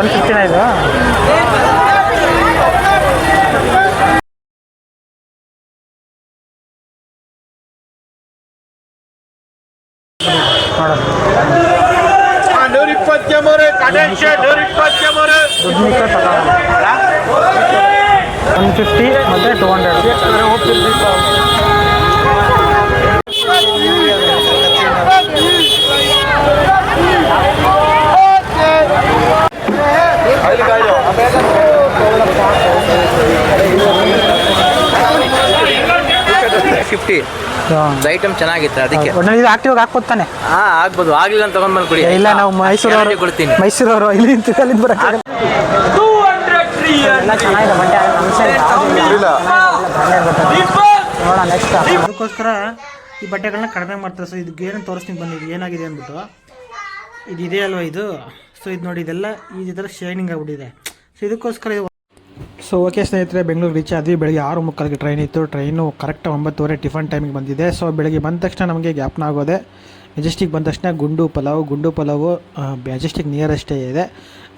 One ಫಿಫ್ಟಿನ ಇದು ನೋಡೋಣ ನೂರ ಇಪ್ಪತ್ತಕ್ಕೆ ಮೂರು ಕಟನ್ ಶರ್ಟ್ ನೂರ ಇಪ್ಪತ್ತಕ್ಕೆ ಮೂರು ದುಡ್ಡು ಮಿಕ್ಕ ತಗೊಳ್ಳೋಣ ಒನ್ ಫಿಫ್ಟಿ ಮತ್ತು ಟು ಹಂಡ್ರೆಡ್ ಫಿಫ್ಟಿ ಐಟಮ್ ಚೆನ್ನಾಗಿತ್ತು ಅದಕ್ಕೆ. ಇದು ಆಕ್ಟಿವ್ ಹಾಕ್ಬೋದು ತಾನೆ ಹಾ ಆಗ್ಬೋದು. ಆಗ್ಲಿಲ್ಲ ಅಂತ ತಗೊಂಡ್ ಬಂದ್ ಕೊಡಿ ಇಲ್ಲ ನಾವು ಮೈಸೂರು ಕೊಡ್ತೀನಿ. ಇಲ್ಲಿ ನಮ್ಮ side ಯಾವ್ದಿಲ್ಲ. ನೋಡೋಣ ನೆಕ್ಸ್ಟ್ ಅದಕ್ಕೋಸ್ಕರ ಈ ಬಟ್ಟೆಗಳನ್ನ ಕಡಿಮೆ ಮಾಡ್ತಾರೆ. ಸೊ ಇದು ಏನು ತೋರಿಸ್ತೀನಿ ಬಂದಿದ್ದು ಏನಾಗಿದೆ ಅಂದ್ಬಿಟ್ಟು. ಇದು ಇದೆ ಅಲ್ವಾ ಇದು? ಸೊ ಇದು ನೋಡಿ, ಇದೆಲ್ಲ ಈ ಥರ ಶೈನಿಂಗ್ ಆಗಿಬಿಟ್ಟಿದೆ. ಸೊ ಇದಕ್ಕೋಸ್ಕರ ಇದು ಸೊ ಓಕೆ ಸ್ನೇಹಿತರೆ, ಬೆಂಗಳೂರು ರೀಚ್ ಆದ್ವಿ. ಬೆಳಗ್ಗೆ ಆರು ಮುಕ್ಕಾಲಿಗೆ ಟ್ರೈನ್ ಇತ್ತು. ಟ್ರೈನು ಕರೆಕ್ಟ್ ಒಂಬತ್ತುವರೆ ಟಿಫನ್ ಟೈಮಿಗೆ ಬಂದಿದೆ. ಸೊ ಬೆಳಗ್ಗೆ ಬಂದ ತಕ್ಷಣ ನಮಗೆ ಗ್ಯಾಪ್ನ ಆಗೋದೆ. ಮೆಜೆಸ್ಟಿಕ್ ಬಂದ ತಕ್ಷಣ ಗುಂಡು ಪಲಾವ್, ಗುಂಡು ಪಲಾವು ಮೆಜೆಸ್ಟಿಕ್ ನಿಯರೆಸ್ಟೇ ಇದೆ.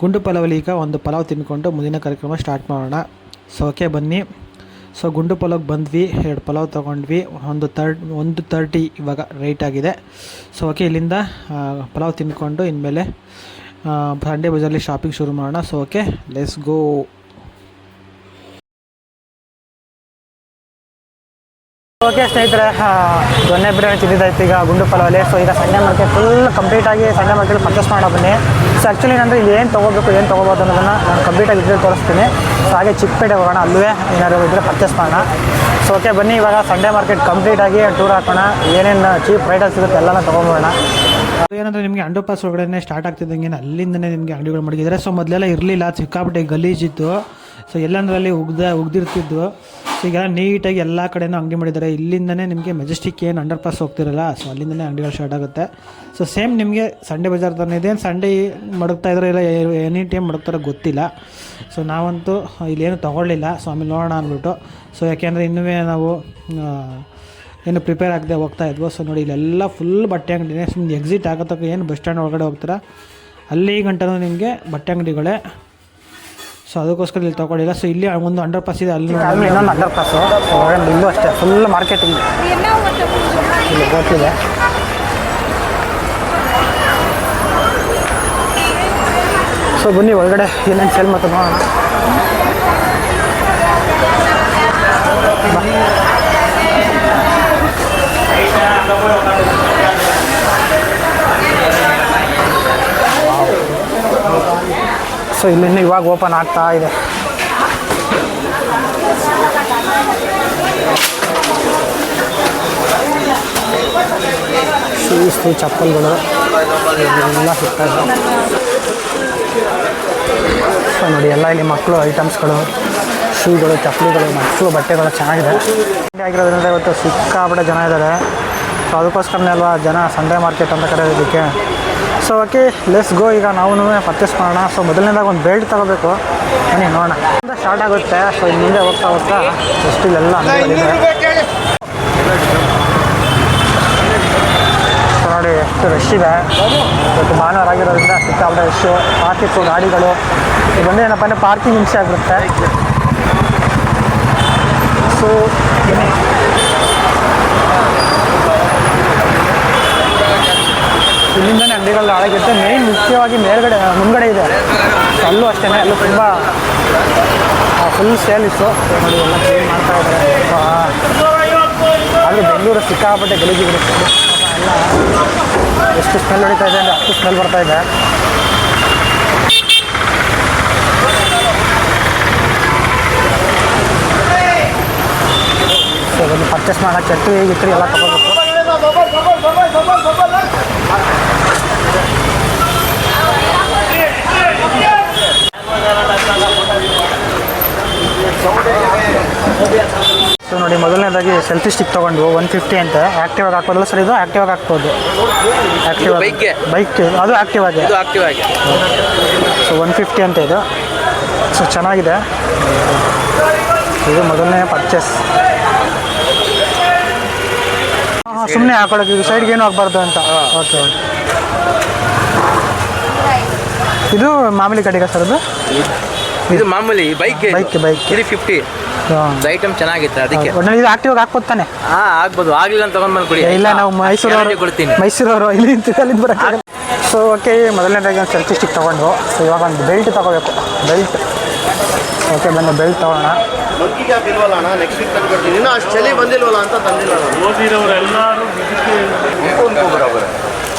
ಗುಂಡು ಪಲಾವಲ್ಲಿ ಈಗ ಒಂದು ಪಲಾವ್ ತಿನ್ಕೊಂಡು ಮುಂದಿನ ಕಾರ್ಯಕ್ರಮ ಸ್ಟಾರ್ಟ್ ಮಾಡೋಣ. ಸೊ ಓಕೆ ಬನ್ನಿ. ಸೊ ಗುಂಡು ಪಲಾವ್ಗೆ ಬಂದ್ವಿ. ಎರಡು ಪಲಾವ್ ತೊಗೊಂಡ್ವಿ. ಒಂದು ತರ್ಡ್ ಒಂದು ತರ್ಟಿ ಇವಾಗ ರೈಟ್ ಆಗಿದೆ. ಸೊ ಓಕೆ ಇಲ್ಲಿಂದ ಪಲಾವ್ ತಿನ್ಕೊಂಡು ಇನ್ಮೇಲೆ ಸಂಡೇ ಬಜಾರಲ್ಲಿ ಶಾಪಿಂಗ್ ಶುರು ಮಾಡೋಣ. So okay let's go okay ಸ್ನೇಹಿತರೆ ದೊನ್ನೆ ಬಿರಿಯಾನಿ ತಿಂದಿದ್ದಾಯ್ತು ಈಗ ಗುಂಡು ಪಲಾವಲ್ಲಿ. ಸೊ ಈಗ ಸಂಡೆ ಮಾರ್ಕೆಟ್ ಫುಲ್ ಕಂಪ್ಲೀಟ್ ಆಗಿ ಸಂಡೆ ಮಾರ್ಕೆಟ್ ಪರ್ಚೇಸ್ ಮಾಡೋ ಬನ್ನಿ. ಸೊ ಆ್ಯಕ್ಚುಲಿ ಏನಂದರೆ ಇಲ್ಲಿ ಏನು ತೊಗೋಬೇಕು, ಏನು ತೊಗೋಬೋದು ಅನ್ನೋದನ್ನು ನಾನು ಕಂಪ್ಲೀಟಾಗಿ ಇದ್ರೆ ತೋರಿಸ್ತೀನಿ. ಸೊ ಹಾಗೆ ಚಿಕ್ಕಪೇಟೆ ಹೋಗೋಣ, ಅಲ್ಲೂ ಏನಾದರೂ ಇದ್ದರೆ ಪರ್ಚೇಸ್ ಮಾಡೋಣ. ಸೊ ಓಕೆ ಬನ್ನಿ, ಇವಾಗ ಸಂಡೆ ಮಾರ್ಕೆಟ್ ಕಂಪ್ಲೀಟ್ ಆಗಿ ಟೂರ್ ಹಾಕೋಣ. ಏನೇನು ಚೀಪ್ ರೈಟಲ್ಲಿ ಸಿಗುತ್ತೆ ಎಲ್ಲನೂ ತೊಗೊಂಬೋಣ ಏನಂದರೆ ನಿಮಗೆ ಅಂಡರ್ ಪಾಸ್ ಒಳಗಡೆ ಸ್ಟಾರ್ಟ್ ಆಗ್ತಿದ್ದಂಗೆ ಅಲ್ಲಿಂದನೇ ನಿಮಗೆ ಅಂಗಡಿಗಳು ಮಡಗಿದ್ದಾರೆ ಸೊ ಮೊದಲೆಲ್ಲ ಇರಲಿಲ್ಲ ಸಿಕ್ಕಾಪಟ್ಟೆ ಗಲೀಜಿತ್ತು ಸೊ ಎಲ್ಲಂದ್ರಲ್ಲಿ ಉಗ್ದ ಉಗ್ದಿರ್ತಿದ್ವು ಸೊ ಈಗ ನೀಟಾಗಿ ಎಲ್ಲ ಕಡೆನೂ ಅಂಗಡಿ ಮಾಡಿದ್ದಾರೆ. ಇಲ್ಲಿಂದನೇ ನಿಮಗೆ ಮೆಜೆಸ್ಟಿಕ್ ಏನು ಅಂಡರ್ ಪಾಸ್ ಹೋಗ್ತಿರಲ್ಲ ಸೊ ಅಲ್ಲಿಂದನೇ ಅಂಗಡಿಗಳು ಸ್ಟಾರ್ಟ್ ಆಗುತ್ತೆ. ಸೊ ಸೇಮ್ ನಿಮಗೆ ಸಂಡೇ ಬಜಾರ್ ಥರನೇ ಇದೆ ಸಂಡೇ ಮಡಗ್ತಾ ಇದ್ರೆ ಇಲ್ಲ ಎನಿ ಟೈಮ್ ಮಡಗ್ತಾರೋ ಗೊತ್ತಿಲ್ಲ. ಸೊ ನಾವಂತೂ ಇಲ್ಲೇನು ತೊಗೊಳ್ಳಿಲ್ಲ. ಸೊ ಆಮೇಲೆ ನೋಡೋಣ ಅಂದ್ಬಿಟ್ಟು. ಸೊ ಯಾಕೆಂದರೆ ಇನ್ನೂ ನಾವು ಏನು ಪ್ರಿಪೇರ್ ಆಗದೆ ಹೋಗ್ತಾ ಇದ್ವೋ? ಸೊ ನೋಡಿ, ಇಲ್ಲೆಲ್ಲ ಫುಲ್ ಬಟ್ಟೆ ಅಂಗಡಿನೇ ಸುಮ್ಮನೆ ಎಕ್ಸಿಟ್ ಆಗತ್ತಕ್ಕ ಏನು ಬಸ್ ಸ್ಟ್ಯಾಂಡ್ ಒಳಗಡೆ ಹೋಗ್ತೀರಾ? ಅಲ್ಲಿ ಗಂಟನೂ ನಿಮಗೆ ಬಟ್ಟೆ ಅಂಗಡಿಗಳೇ. ಸೊ ಅದಕ್ಕೋಸ್ಕರ ಇಲ್ಲಿ ತೊಗೊಳ್ಳಿಲ್ಲ ಸೊ ಇಲ್ಲಿ ಒಂದು ಅಂಡರ್ ಪಾಸ್ ಇದೆ, ಅಲ್ಲಿ ಇನ್ನೊಂದು ಅಂಡರ್ ಪಾಸು ಇಲ್ಲೂ ಅಷ್ಟೇ ಫುಲ್ ಮಾರ್ಕೆಟಿಂಗ್ ಗೊತ್ತಿದೆ. ಸೊ ಬನ್ನಿ ಒಳಗಡೆ, ಏನೇನು ಸೇಲ್ ಮಾಡ್ತಾರೆ ನೋಡೋಣ. ಸೊ ಇಲ್ಲಿಂದ ಇವಾಗ ಓಪನ್ ಆಗ್ತಾ ಇದೆ. ಶೂಸು ಚಪ್ಪಲ್ಗಳು ಎಲ್ಲ ಸಿಗ್ತಾಯಿದೆ ಸೊ ನೋಡಿ, ಎಲ್ಲ ಇಲ್ಲಿ ಮಕ್ಕಳು ಐಟಮ್ಸ್ಗಳು ಶೂಗಳು ಚಪ್ಪಲಿಗಳು, ಮಕ್ಕಳು ಬಟ್ಟೆಗಳು ಚೆನ್ನಾಗಿದೆ. ಆಗಿರೋದ್ರಿಂದ ಇವತ್ತು ಸಿಕ್ಕಾಪಟ್ಟೆ ಜನ ಇದ್ದಾರೆ. ಸೊ ಅದಕ್ಕೋಸ್ಕರನೇ ಅಲ್ವಾ, ಜನ ಸಂಡೇ ಮಾರ್ಕೆಟ್ ಅಂತ ಕರೆಯೋದಕ್ಕೆ ಸೊ ಓಕೆ ಲೆಸ್ ಗೋ ಈಗ ನಾವು ಪರ್ಚೇಸ್ ಮಾಡೋಣ. ಸೊ ಮೊದಲನೇದಾಗ ಒಂದು ಬೆಲ್ಟ್ ತಗೋಬೇಕು. ಬನ್ನಿ, ನೋಡೋಣ. ಸ್ಟಾರ್ಟ್ ಆಗುತ್ತೆ. ಸೊ ಮುಂದೆ ಹೋಗ್ತಾ ಹೋಗ್ತಾ ಎಷ್ಟು ಇಲ್ಲೆಲ್ಲ ನೋಡಿ, ಎಷ್ಟು ರಶ್ ಇದೆ. ಇವತ್ತು ಭಾನುವಾರ ಆಗಿರೋದ್ರಿಂದ ಸಿಕ್ಕಾಪಟ್ಟೆ ರಶ್ಶು ಟ್ರಾಫಿಕ್ಕು ಗಾಡಿಗಳು. ಬಂದರೆ ಏನಪ್ಪ ಅಂದರೆ ಪಾರ್ಕಿಂಗ್ ಹಿಂಸೆ ಆಗಿರುತ್ತೆ. ಸೊ ಇಲ್ಲಿಂದನೇ ಅಂಗಡಿಗಳು ಹಾಳಾಗಿರುತ್ತೆ ಮೇನ್ ಮುಖ್ಯವಾಗಿ ಮೇಲ್ಗಡೆ ಮುಂಗಡೆ ಇದೆ. ಅಲ್ಲೂ ಅಷ್ಟೇ ಅಲ್ಲೂ ತುಂಬ ಫುಲ್ ಸೇಲ್ ಇತ್ತು. ನೋಡಿ, ಎಲ್ಲ ಕ್ಲೀನ್ ಮಾಡ್ತಾ ಇದ್ದಾರೆ. ಆದರೆ ಬೆಂಗಳೂರು ಸಿಕ್ಕಾಪಟ್ಟೆ ಗಲೀಜಿಗಿರುತ್ತೆ ಎಲ್ಲ ಎಷ್ಟು ಸ್ಮೆಲ್ ಹೊಡಿತಾ ಇದೆ ಅಂದರೆ ಅಷ್ಟು ಸ್ಮೆಲ್ ಬರ್ತಾ ಇದೆ. ಪರ್ಚೇಸ್ ಮಾಡೋಕ್ಕೆ ಚಟ್ರಿ ಹೇಗಿತ್ತು ಎಲ್ಲ ತಗೋಬೇಕು. ಸೊ ನೋಡಿ ಮೊದಲನೇದಾಗಿ ಸೆಲ್ಫಿ ಸ್ಟಿಕ್ ತೊಗೊಂಡು ಒನ್ ಫಿಫ್ಟಿ ಅಂತ. ಆ್ಯಕ್ಟಿವ್ ಆಗಿ ಹಾಕೋದಲ್ಲ ಸರ್ ಇದು ಆಕ್ಟಿವ್ ಆಗಿ ಹಾಕ್ಬೋದು. ಆ್ಯಕ್ಟಿವ್ ಬೈಕ್ ಬೈಕ್ ಅದು ಆ್ಯಕ್ಟಿವ್ ಆಗಿ. ಆಕ್ಟಿವ್ ಆಗಿ. ಸೊ ಒನ್ ಫಿಫ್ಟಿ ಅಂತ ಇದು. ಸೊ ಚೆನ್ನಾಗಿದೆ. ಇದು ಮೊದಲನೇ ಪರ್ಚೇಸ್ ಸುಮ್ಮನೆ ಹಾಕೊಳ್ಳೋದು ಇದು ಸೈಡ್ಗೆ ಏನು ಆಗಬಾರ್ದು ಅಂತ. ಓಕೆ ಓಕೆ ಇದು ಮಾಮೂಲಿ ಕಡೆಗ ಸರ್ ಅದು? ಇದು ಮಾಮೂಲಿ bike bike bike three fifty item ಚೆನ್ನಾಗಿತ್ತು ಅದಕ್ಕೆ. ಒಟ್ನಲ್ಲಿ ಇದು ಆಕ್ಟಿವ್ ಹಾಕ್ಬೋದು ತಾನೆ. ಆ ಆಗ್ಬೋದು ಆಗಲಿಲ್ಲ ಅಂತ ತಗೊಂಡ್ ಕೊಡಿ. ಇಲ್ಲ ನಾವು ಮೈಸೂರವರು ಕೊಡ್ತೀನಿ. ಮೈಸೂರವರು ಇಲ್ಲಿ ಅಲ್ಲಿಂದ ಬರೋಕ್ಕೆ ಸೊ ಓಕೆ ಮೊದಲನೇದಾಗಿ ಒಂದು ಸೆಲ್ಫಿ ಸ್ಟಿಕ್ ತೊಗೊಂಡು ಸೊ ಇವಾಗ ಒಂದು ಬೆಲ್ಟ್ ತೊಗೋಬೇಕು. ಬೆಲ್ಟ್ ಓಕೆ ಬಂದು ಬೆಲ್ಟ್ ತಗೋಣ ಮಂಕಿ ಕ್ಯಾಪ್ ಇಲ್ವಲ್ಲ ಅಣ್ಣ? ನೆಕ್ಸ್ಟ್ ವೀಕ್ ತಂದ್ಕೊಡ್ತೀನಿ. ಇನ್ನೂ ಅಷ್ಟು ಚಳಿ ಬಂದಿಲ್ವಲ್ಲ ಅಂತ ತಂದಿಲ್ಲ ನಾನು.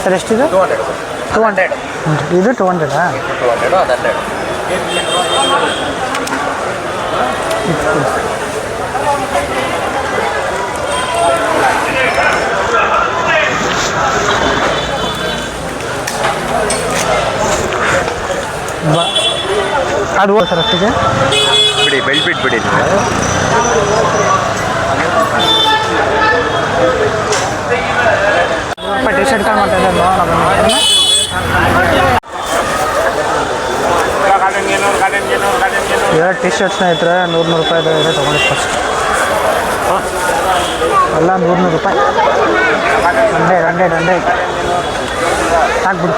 ಸರ್ ಎಷ್ಟಿದೆ? ಟೂ ಹಂಡ್ರೆಡ್ ಇದು ಟೂ ಹಂಡ್ರೆಡಾ ಬ- ಅದು ಸರ್ ಅಷ್ಟಿಗೆ ಬಿಡಿ ಬೆಲ್ಟ್ ಬಿಟ್ಬಿಡಿ ಟಿ ಶರ್ಟ್ ಮಾಡ್ತಾ ಇದ್ದಾರೆ ಎರಡು ಟಿ ಶರ್ಟ್ ಸ್ನೇಹಿತರೆ ನೂರು ನೂರು ರೂಪಾಯಿ ಇದೆ ತೊಗೊಂಡು ಫಸ್ಟ್ ಎಲ್ಲ ನೂರು ನೂರು ರೂಪಾಯಿ ಹಂಡ್ರೆಡ್ ಹಂಡ್ರೆಡ್ ಹಂಡ್ರೆಡ್ ಹಾಕ್ಬಿಡು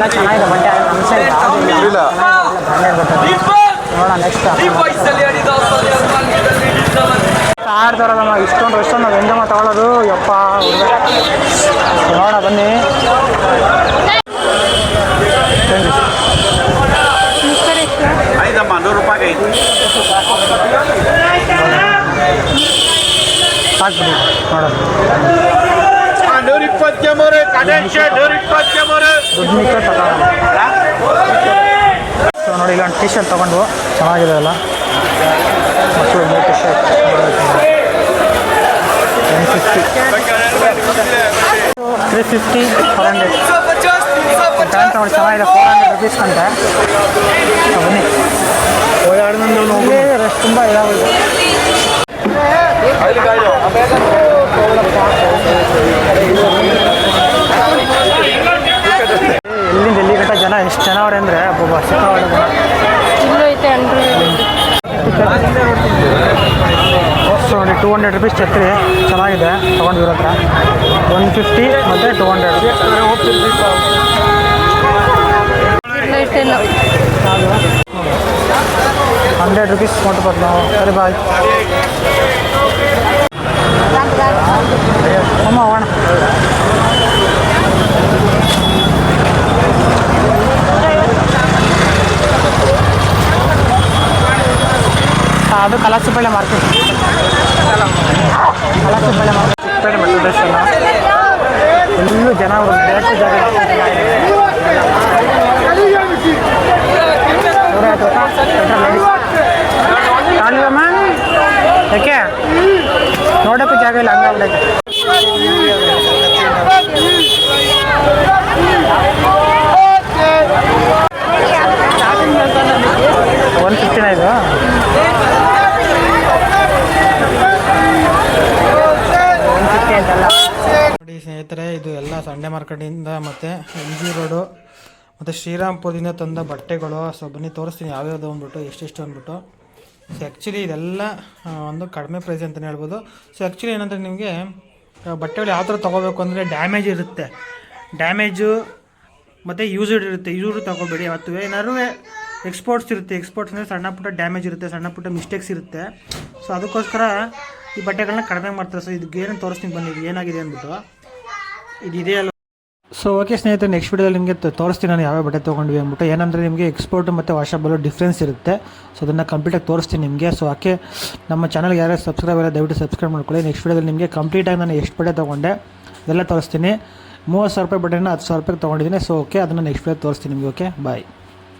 ಎಲ್ಲ ಚೆನ್ನಾಗಿದೆ ಬಟ್ಟೆ ಬ್ರ್ಯಾಂಡೆಡ್ ಬಟ್ಟೆ ನೋಡೋಣ ನಾವು ಇಷ್ಟೊಂದು ಅಷ್ಟೊಂದು ನಾವು ಹೆಂಗಮ್ಮ ತಗೊಳ್ಳೋದು ಯಪ್ಪ ನೋಡ ಬನ್ನಿ. ಐದಮ್ಮ ನೂರು ರೂಪಾಯಿ ನೋಡೋದು ನೂರ ಇಪ್ಪತ್ತಕ್ಕೆ ಮೂರು ನೂರ ನೋಡಿ, ಇಲ್ಲೊಂದು ಟಿ ಶರ್ಟ್ ತೊಗೊಂಡು ಚೆನ್ನಾಗಿದೆ ಅಲ್ಲ ಮಕ್ಕಳು ಮೂರು T shirt fifty three fifty four hundred pant ನೋಡಿ ಚೆನ್ನಾಗಿದೆ ಫೋರ್ ಹಂಡ್ರೆಡ್ ರುಪೀಸ್ ಅಂತೆ ಬನ್ನಿ ತುಂಬ ಇದಾಗಿದೆ ಎಲ್ಲಿಂದ ಎಲ್ಲಿ ಗಂಟ ಜನ ಎಷ್ಟು ಜನ ಅವ್ರೆ ಅಂದರೆ? ಜನ. ಸೊ ನೋಡಿ ಟೂ ಹಂಡ್ರೆಡ್ ರುಪೀಸ್ ಛತ್ರಿ. ಚೆನ್ನಾಗಿದೆ ತೊಗೊಂಡಿರೋ ಹತ್ರ. ಒನ್ ಫಿಫ್ಟಿ ಮತ್ತು ಟೂ ಹಂಡ್ರೆಡ್ ಹಂಡ್ರೆಡ್ ರುಪೀಸ್ ಕೊಟ್ಟು ಬರ್ತಾವೆ ಸರಿ ಬಾಯ್ ಅಮ್ಮ ಹೋಗೋಣ ಹಾಂ ಅದು Kalasipalya market Kalasipalya market Chickpet metro station ಎಲ್ಲೂ ಜನ ಅವರು ಬೇಕು ಜಾಗ ನೂರ ಐವತ್ತು ರೂಪಾಯಿ ಪೆಟ್ರೋಲ್ ಕಾಣಿಲ್ಲಮ್ಮ ಯಾಕೆ ನೋಡೋಕ್ಕೂ ಜಾಗ ಇಲ್ಲ ಹಂಗಾಗ್ಬಿಡೈತೆ ಒನ್ ಫಿಫ್ಟಿನ ಇದು? ನೋಡಿ ಸ್ನೇಹಿತರೆ, ಇದು ಎಲ್ಲ ಸಂಡೆ ಮಾರ್ಕೆಟಿಂದ ಮತ್ತೆ ಎಂ ಜಿ ರೋಡು ಮತ್ತು ಶ್ರೀರಾಮ್ಪುರದಿಂದ ತಂದ ಬಟ್ಟೆಗಳು. ಸೊ ಬನ್ನಿ, ತೋರಿಸ್ತೀನಿ ಯಾವ್ಯಾವುದು ಅಂದ್ಬಿಟ್ಟು, ಎಷ್ಟೆಷ್ಟು ಅಂದ್ಬಿಟ್ಟು. ಸೊ ಆ್ಯಕ್ಚುಲಿ ಇದೆಲ್ಲ ಒಂದು ಕಡಿಮೆ ಪ್ರೈಸ್ ಅಂತಲೇ ಹೇಳ್ಬೋದು. ಸೊ ಆ್ಯಕ್ಚುಲಿ ಏನಂದರೆ ನಿಮಗೆ ಬಟ್ಟೆಗಳು ಯಾವ ಥರ ತೊಗೋಬೇಕು ಅಂದರೆ ಡ್ಯಾಮೇಜ್ ಇರುತ್ತೆ. ಡ್ಯಾಮೇಜು ಮತ್ತು ಯೂಸ್ಡ್ ಇರುತ್ತೆ. ಯೂಸ್ಡ್ ತೊಗೋಬೇಡಿ. ಮತ್ತು ಏನಾದ್ರು ಎಕ್ಸ್ಪೋರ್ಟ್ಸ್ ಇರುತ್ತೆ. ಎಕ್ಸ್ಪೋರ್ಟ್ಸ್ ಅಂದರೆ ಸಣ್ಣ ಪುಟ್ಟ ಡ್ಯಾಮೇಜ್ ಇರುತ್ತೆ, ಸಣ್ಣ ಪುಟ್ಟ ಮಿಸ್ಟೇಕ್ಸ್ ಇರುತ್ತೆ. ಸೊ ಅದಕ್ಕೋಸ್ಕರ ಈ ಬಟ್ಟೆಗಳನ್ನ ಕಡಿಮೆ ಮಾಡ್ತಾರೆ. ಸೊ ಇದಕ್ಕೆ ಏನು ತೋರಿಸ್ತೀನಿ ಬನ್ನಿ. ಇದು ಏನಾಗಿದೆ ಅಂದ್ಬಿಟ್ಟು. ಇದು ಇದೆಯಲ್ಲ ಸೊ ಓಕೆ ಸ್ನೇಹಿತರೆ ನೆಕ್ಸ್ಟ್ ವೀಡಿಯೋದಲ್ಲಿ ನಿಮಗೆ ತೋರಿಸ್ತೀನಿ ನಾನು ಯಾವ್ಯಾವ ಬಟ್ಟೆ ತೊಗೊಂಡ್ವಿ ಅಂದ್ಬಿಟ್ಟು. ಏನಂದರೆ ನಿಮಗೆ ಎಕ್ಸ್ಪೋರ್ಟ್ ಮತ್ತು ವಾಷಬಲ್ ಡಿಫ್ರೆನ್ಸ್ ಇರುತ್ತೆ. ಸೊ ಅದನ್ನು ಕಂಪ್ಲೀಟಾಗಿ ತೋರಿಸ್ತೀನಿ ನಿಮಗೆ. ಸೊ ಓಕೆ ನಮ್ಮ ಚಾನಲ್ಗೆ ಯಾರ್ಯಾರು ಸಬ್ಸ್ಕ್ರೈಬ್ ಆಗಿದೆ ದಯವಿಟ್ಟು ಸಬ್ಸ್ಕ್ರೈಬ್ ಮಾಡ್ಕೊಳ್ಳಿ. ನೆಕ್ಸ್ಟ್ ವೀಡಿಯೋದಲ್ಲಿ ನಿಮಗೆ ಕಂಪ್ಲೀಟಾಗಿ ನಾನು ಎಷ್ಟು ಬಟ್ಟೆ ತೊಗೊಂಡೆ, ಇದೆಲ್ಲ ತೋರಿಸ್ತೀನಿ. ಮೂವತ್ತು ಸಾವಿರ ರೂಪಾಯಿ ಬಟ್ಟೆನ ಹತ್ತು ಸಾವಿರ ರೂಪಾಯಿಗೆ ತೊಗೊಂಡಿದ್ದೀನಿ. ಸೊ ಓಕೆ ಅದನ್ನು ನೆಕ್ಸ್ಟ್ ವೀಡಿಯೋ ತೋರಿಸ್ತೀನಿ ನಿಮಗೆ ಓಕೆ ಬಾಯ್